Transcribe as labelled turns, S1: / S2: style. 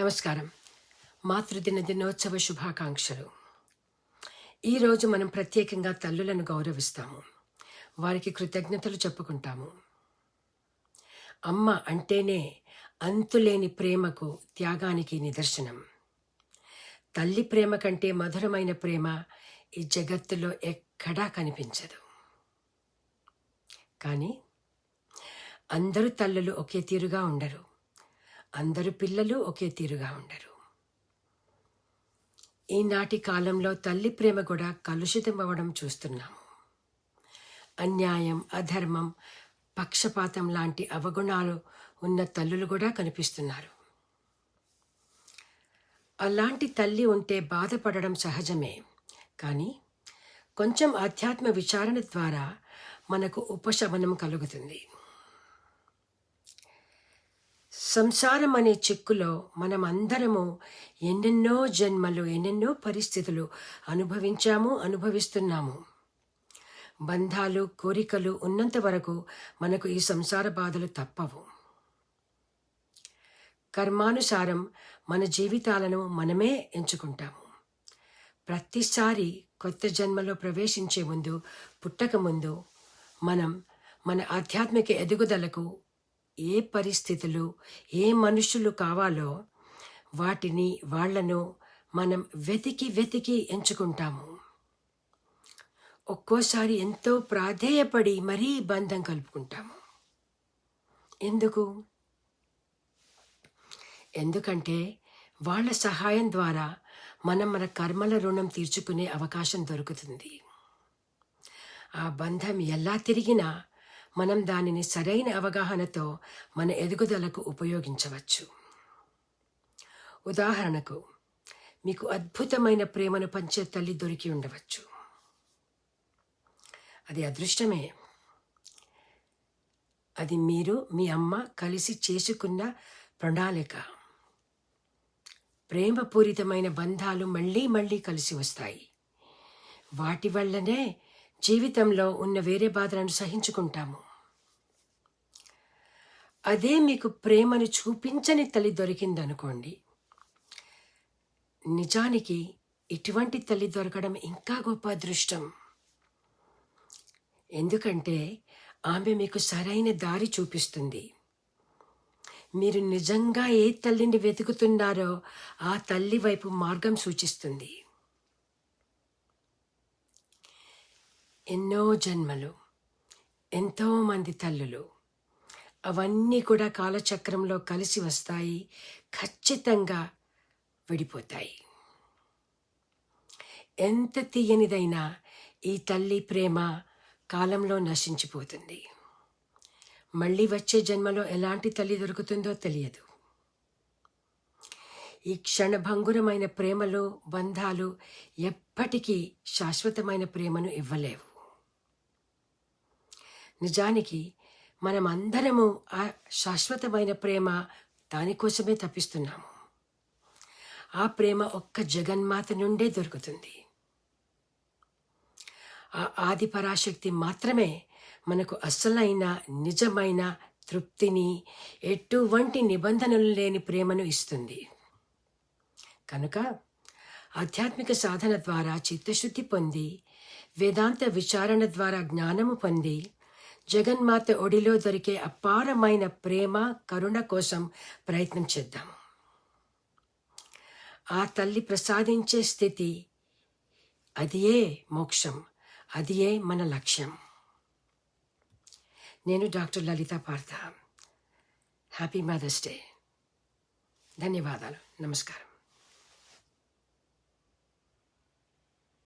S1: నమస్కారం. మాతృదిన దినోత్సవ శుభాకాంక్షలు. ఈరోజు మనం ప్రత్యేకంగా తల్లులను గౌరవిస్తాము. వారికి కృతజ్ఞతలు చెప్పుకుంటాము. అమ్మ అంటేనే అంతులేని ప్రేమకు త్యాగానికి నిదర్శనం. తల్లి ప్రేమ కంటే మధురమైన ప్రేమ ఈ జగత్తులో ఎక్కడా కనిపించదు. కానీ అందరూ తల్లులు ఒకే తీరుగా ఉండరు. అందరు పిల్లలు ఒకే తీరుగా ఉండరు. ఈనాటి కాలంలో తల్లి ప్రేమ కూడా కలుషితం అవ్వడం చూస్తున్నాము. అన్యాయం అధర్మం పక్షపాతం లాంటి అవగుణాలు ఉన్న తల్లులు కూడా కనిపిస్తున్నారు. అలాంటి తల్లి ఉంటే బాధపడడం సహజమే కానీ కొంచెం ఆధ్యాత్మ విచారణ ద్వారా మనకు ఉపశమనం కలుగుతుంది. సంసారం అనే చిక్కులో మనం అందరము ఎన్నెన్నో జన్మలు ఎన్నెన్నో పరిస్థితులు అనుభవించాము అనుభవిస్తున్నాము. బంధాలు కోరికలు ఉన్నంత వరకు మనకు ఈ సంసార బాధలు తప్పవు. కర్మానుసారం మన జీవితాలను మనమే ఎంచుకుంటాము. ప్రతిసారి కొత్త జన్మలో ప్రవేశించే ముందు పుట్టక ముందు మనం మన ఆధ్యాత్మిక ఎదుగుదలకు ఏ పరిస్థితులు ఏ మనుషులు కావాలో వాటిని వాళ్ళను మనం వెతికి వెతికి ఎంచుకుంటాము. ఒక్కోసారి ఎంతో ప్రాధేయపడి మరీ బంధం కలుపుకుంటాము. ఎందుకు? ఎందుకంటే వాళ్ళ సహాయం ద్వారా మనం మన కర్మల రుణం తీర్చుకునే అవకాశం దొరుకుతుంది. ఆ బంధం ఎలా తిరిగినా మనం దానిని సరైన అవగాహనతో మన ఎదుగుదలకు ఉపయోగించవచ్చు. ఉదాహరణకు మీకు అద్భుతమైన ప్రేమను పంచే తల్లి దొరికి ఉండవచ్చు. అది అదృష్టమే. అది మీరు మీ అమ్మ కలిసి చేసుకున్న ప్రణాళిక. ప్రేమపూరితమైన బంధాలు మళ్ళీ మళ్ళీ కలిసి వస్తాయి. వాటి వల్లనే జీవితంలో ఉన్న వేరే బాధలను సహించుకుంటాము. అదే మీకు ప్రేమను చూపించని తల్లి దొరికిందనుకోండి. నిజానికి ఇటువంటి తల్లి దొరకడం ఇంకా గొప్ప అదృష్టం. ఎందుకంటే ఆమె మీకు సరైన దారి చూపిస్తుంది. మీరు నిజంగా ఏ తల్లిని వెతుకుతున్నారో ఆ తల్లి వైపు మార్గం సూచిస్తుంది. ఎన్నో జన్మలు ఎంతో మంది తల్లులు. అవన్నీ కూడా కాలచక్రంలో కలిసి వస్తాయి ఖచ్చితంగా విడిపోతాయి. ఎంత తీయనిదైనా ఈ తల్లి ప్రేమ కాలంలో నశించిపోతుంది. మళ్ళీ వచ్చే జన్మలో ఎలాంటి తల్లి దొరుకుతుందో తెలియదు. ఈ క్షణభంగురమైన ప్రేమలు బంధాలు ఎప్పటికీ శాశ్వతమైన ప్రేమను ఇవ్వలేవు. నిజానికి మనం అందరము ఆ శాశ్వతమైన ప్రేమ దానికోసమే తప్పిస్తున్నాము. ఆ ప్రేమ ఒక్క జగన్మాత నుండే దొరుకుతుంది. ఆ ఆది పరాశక్తి మాత్రమే మనకు అసలైన నిజమైన తృప్తిని ఎటువంటి నిబంధనలు లేని ప్రేమను ఇస్తుంది. కనుక ఆధ్యాత్మిక సాధన ద్వారా చిత్తశుద్ధి పొంది వేదాంత విచారణ ద్వారా జ్ఞానము పొంది జగన్మాత ఒడిలో దొరికే అపారమైన ప్రేమ కరుణ కోసం ప్రయత్నం చేద్దాము ఆ తల్లి ప్రసాదించే స్థితి అదియే మోక్షం అదియే మన లక్ష్యం. నేను doctor Lalitha Partha. Happy mother's day ధన్యవాదాలు. నమస్కారం.